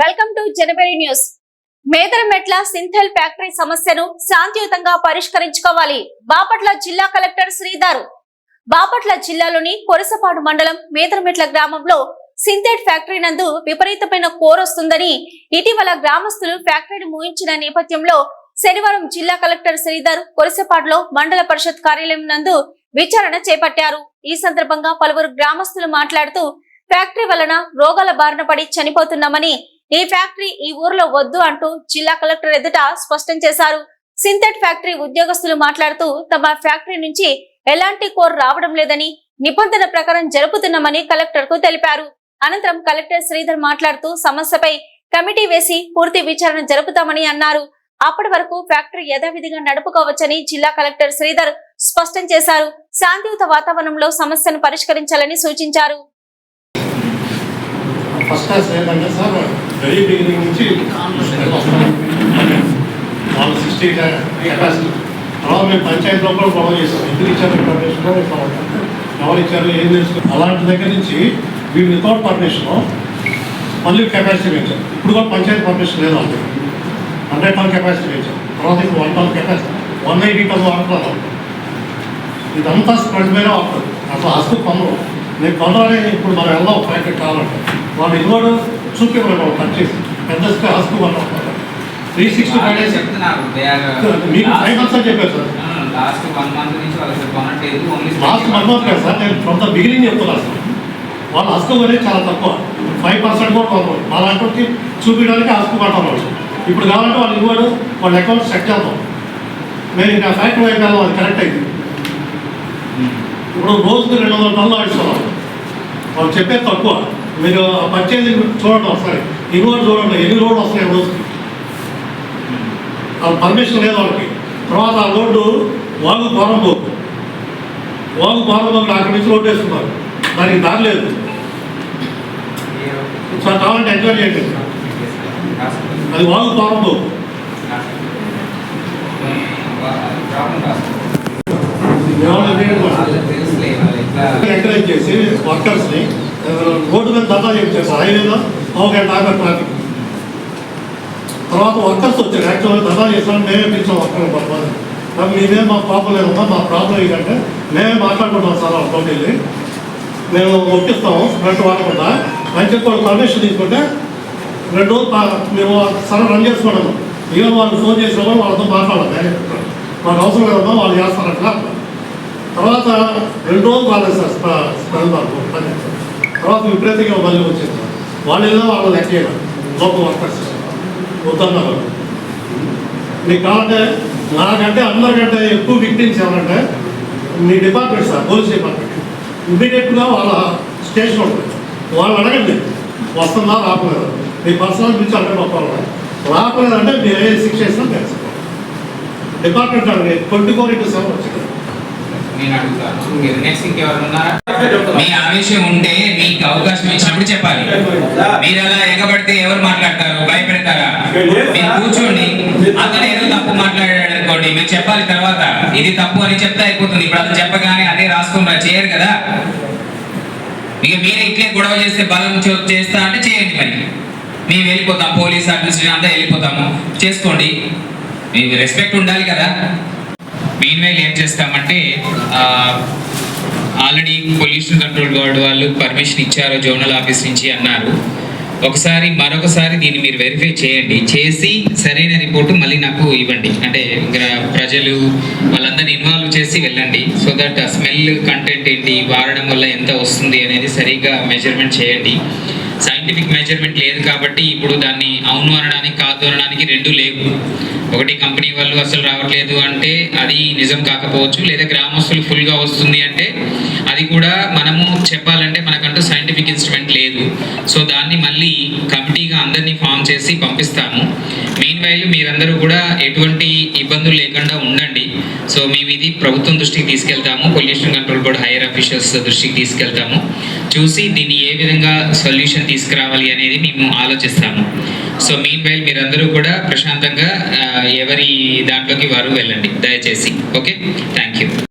Welcome to Janavari news. Medarametla సింథెల్ factory సమస్యను శాంతియుతంగా పరిష్కరించుకోవాలి. బాపట్ల జిల్లా కలెక్టర్ శ్రీధర్. బాపట్ల జిల్లాలోని కొరసపాడు మండలం మేదరమెట్ల గ్రామంలో సింథెట్ ఫ్యాక్టరీ నందు విపరీతమైన కోరొస్తుందని ఇటీవల గ్రామస్తులు ఫ్యాక్టరీని మూయించిన నేపథ్యంలో శనివారం జిల్లా కలెక్టర్ శ్రీధర్ కొరసపాడులో మండల పరిషత్ కార్యాలయం నందు విచారణ చేపట్టారు. ఈ సందర్భంగా పలువురు గ్రామస్తులు మాట్లాడుతూ ఫ్యాక్టరీ వలన రోగాల బారిన పడి చనిపోతున్నామని ఈ ఫ్యాక్టరీ ఈ ఊర్లో వద్దు అంటూ జిల్లా కలెక్టర్ ఎదుట స్పష్టం చేశారు. సింథెట్ ఫ్యాక్టరీ ఉద్యోగస్తులు మాట్లాడుతూ తమ ఫ్యాక్టరీ నుంచి ఎలాంటి కోర్ రావడం లేదని నిబంధన ప్రకారం జరుపుతున్నామని కలెక్టర్కు తెలిపారు. అనంతరం కలెక్టర్ శ్రీధర్ మాట్లాడుతూ సమస్యపై కమిటీ వేసి పూర్తి విచారణ జరుపుతామని అన్నారు. అప్పటి వరకు ఫ్యాక్టరీ యథావిధిగా నడుపుకోవచ్చని జిల్లా కలెక్టర్ శ్రీధర్ స్పష్టం చేశారు. శాంతియుత వాతావరణంలో సమస్యను పరిష్కరించాలని సూచించారు. వెరీ బిగినింగ్ నుంచి వాళ్ళు సిక్స్టీ కెపాసిటీ తర్వాత మేము పంచాయతీలో కూడా గొడవ చేస్తాం ఎందుకు ఇచ్చారు పర్మిషన్ ఎవరు ఇచ్చారు ఏం తెలుసు అలాంటి దగ్గర నుంచి వీళ్ళు వితౌట్ పర్మిషన్ మళ్ళీ కెపాసిటీ పెంచారు ఇప్పుడు కూడా పంచాయతీ పర్మిషన్ లేదు వాళ్ళకి హండ్రెడ్ టన్ కెపాసిటీ పెంచారు తర్వాత ఇప్పుడు one ton capacity one eighty ton వాడుతున్నారు ఇదంతా స్ప్రెడ్ మీద అవుతుంది అసలు అసలు పనులు నేను కొనాలని ఇప్పుడు మనం వెళ్దాం ఫ్యాక్టరీ కావాలంటే వాళ్ళు ఇవ్వడం చూపివ్వడం కట్ చేసి పెద్ద హస్కు కొన్నాం త్రీ సిక్స్టీ ఫైవ్ డేస్ చెప్తున్నారు మీకు ఫైవ్ మంత్స్ అని చెప్పారు సార్ లాస్ట్ వన్ మంత్ నుంచి వాళ్ళకి కొనట్లేదు ఓన్లీ లాస్ట్ వన్ మంత్ కాదు సార్ నేను ఫ్రమ్ ద బిగినింగ్ చెప్తున్నాను సార్ వాళ్ళు హస్కు అనేది చాలా తక్కువ. ఫైవ్ పర్సెంట్ కూడా కొనరు అలాంటి చూపించడానికి హస్కు కొట్టాలి ఇప్పుడు కావాలంటే వాళ్ళు ఇవ్వడు వాళ్ళ అకౌంట్ సెట్ చేద్దాం. మేము ఇంకా ఫ్యాక్టరీ వైపు అది కరెక్ట్ అయింది. ఇప్పుడు రోజుకి రెండు వందల టన్నులు ఆడిస్తున్నాం వాళ్ళు చెప్పేది తక్కువ. మీరు పర్చేది చూడండి ఒకసారి. ఇన్వర్ట్ చూడండి ఎన్ని రోడ్లు వస్తున్నాయి రోజుకి? వాళ్ళ పర్మిషన్ లేదు వాళ్ళకి. తర్వాత ఆ రోడ్డు వాగు పోరంబోకు వాగు పోరంబోకు అక్కడి నుంచి రోడ్డు వేస్తున్నారు. దానికి దారి లేదు. సార్ కావాలంటే ఎంక్వైరీ చేయండి. అది వాగు పోరంబోకు ఎంకరేజ్ చేసి వర్కర్స్ని రోడ్డు మీద దందా చేయించారు సార్ హైవేలో ఒక గంట ఆగా ట్రాఫిక్ తర్వాత వర్కర్స్ వచ్చారు. యాక్చువల్గా దందా చేస్తాం మేమే పిలిచాం వర్కర్ పర్వాలేదు కానీ మీదే మా ప్రాబ్లం లేదమ్మా. మా ప్రాబ్లం ఏంటంటే మేమే మాట్లాడుకుంటాం సార్ వాళ్ళతో వెళ్ళి మేము ఒప్పిస్తాము. ఫ్రంట్ వాడకుండా. మంచి వాళ్ళు పర్మిషన్ తీసుకుంటే రెండు రోజులు మేము సరే రన్ చేసుకున్నాము ఈవెన్ వాళ్ళు ఫోన్ చేసినప్పుడు వాళ్ళతో మాట్లాడాలి డైరెక్ట్ మాకు అవసరం లేదమ్మా. వాళ్ళు చేస్తారట్లా తర్వాత రెండు రోజులు రాలేదు సార్. స్ప- తర్వాత విపరీతంగా మళ్ళీ వచ్చింది వాళ్ళు ఏదో వాళ్ళు లెక్క చేయడం లోపల వర్కర్స్ వద్దన్నారు మీకు కావాలంటే నాకంటే అందరికంటే ఎక్కువ విక్టిమ్స్ ఎవరంటే మీ డిపార్ట్మెంట్ సార్ పోలీస్ డిపార్ట్మెంట్ ఇమీడియట్గా వాళ్ళ స్టేషన్ ఉంటుంది వాళ్ళు అడగండి. వస్తుందా రాకలేదా మీ పర్సనల్ గురించి అడగండి ఒక వాళ్ళు రాకలేదంటే మీరు ఏ శిక్ష చేసినా తెలుసుకోండి డిపార్ట్మెంట్ అడగండి ట్వంటీ ఫోర్ ఇంటూ సెవెన్ వచ్చింది. నేను అడుగుతాను. మీరు నెక్స్ట్ ఇంకెవరున్నారా మీ ఆవేశం ఉంటే మీకు అవకాశం ఇచ్చినప్పుడు చెప్పాలి. మీరు అలా ఎగబడితే ఎవరు మాట్లాడతారు? భయపెడతారా? మీరు కూర్చోండి. అతను ఏదో తప్పు మాట్లాడాడు అనుకోండి. మీరు చెప్పాలి తర్వాత. ఇది తప్పు అని చెప్తే అయిపోతుంది. ఇప్పుడు అతను చెప్పగానే అదే రాసుకున్నా చేయరు కదా. ఇక మీరే ఇట్లే గొడవ చేస్తే బలం చేస్తా అంటే చేయండి మరి. మేము వెళ్ళిపోతాం. పోలీస్ అడ్మినిస్ట్రేషన్ అంతా వెళ్ళిపోతాము. చేసుకోండి. మీకు రెస్పెక్ట్ ఉండాలి కదా. మెయిన్ వైల్ ఏం చేస్తామంటే ఆల్రెడీ పొల్యూషన్ కంట్రోల్ బోర్డు వాళ్ళు పర్మిషన్ ఇచ్చారు జోనల్ ఆఫీస్ నుంచి అన్నారు. ఒకసారి మరొకసారి దీన్ని మీరు వెరిఫై చేయండి. చేసి సరైన రిపోర్టు మళ్ళీ నాకు ఇవ్వండి. అంటే ప్రజలు వాళ్ళందరినీ ఇన్వాల్వ్ చేసి వెళ్ళండి. సో దట్ ఆ స్మెల్ కంటెంట్ ఏంటి వాడడం వల్ల ఎంత వస్తుంది అనేది సరిగ్గా మెజర్మెంట్ చేయండి. సైంటిఫిక్ మెజర్మెంట్ లేదు కాబట్టి ఇప్పుడు దాన్ని అవును అనడానికి కాదు అనడానికి రెండు లేవు. ఒకటి కంపెనీ వాళ్ళు అసలు రావట్లేదు అంటే అది నిజం కాకపోవచ్చు లేదా గ్రామస్తులు ఫుల్గా వస్తుంది అంటే అది కూడా మనము చెప్పాలంటే మనకంటూ సైంటిఫిక్ ఇన్స్ట్రుమెంట్ లేదు. సో దాన్ని మళ్ళీ కమిటీగా అందరినీ ఫామ్ చేసి పంపిస్తాము. మెయిన్ వైల్ మీరందరూ కూడా ఎటువంటి ఇబ్బందులు లేకుండా ఉండండి. సో మేము ఇది ప్రభుత్వం దృష్టికి తీసుకెళ్తాము. Pollution control board higher officials దృష్టికి తీసుకెళ్తాము. చూసి దీన్ని ఏ విధంగా సొల్యూషన్ తీసుకురావాలి అనేది మేము ఆలోచిస్తాము. సో మెయిన్ వైల్ మీరందరూ కూడా ప్రశాంతంగా ఎవరి దాంట్లోకి వారు వెళ్ళండి. దయచేసి. Okay thank you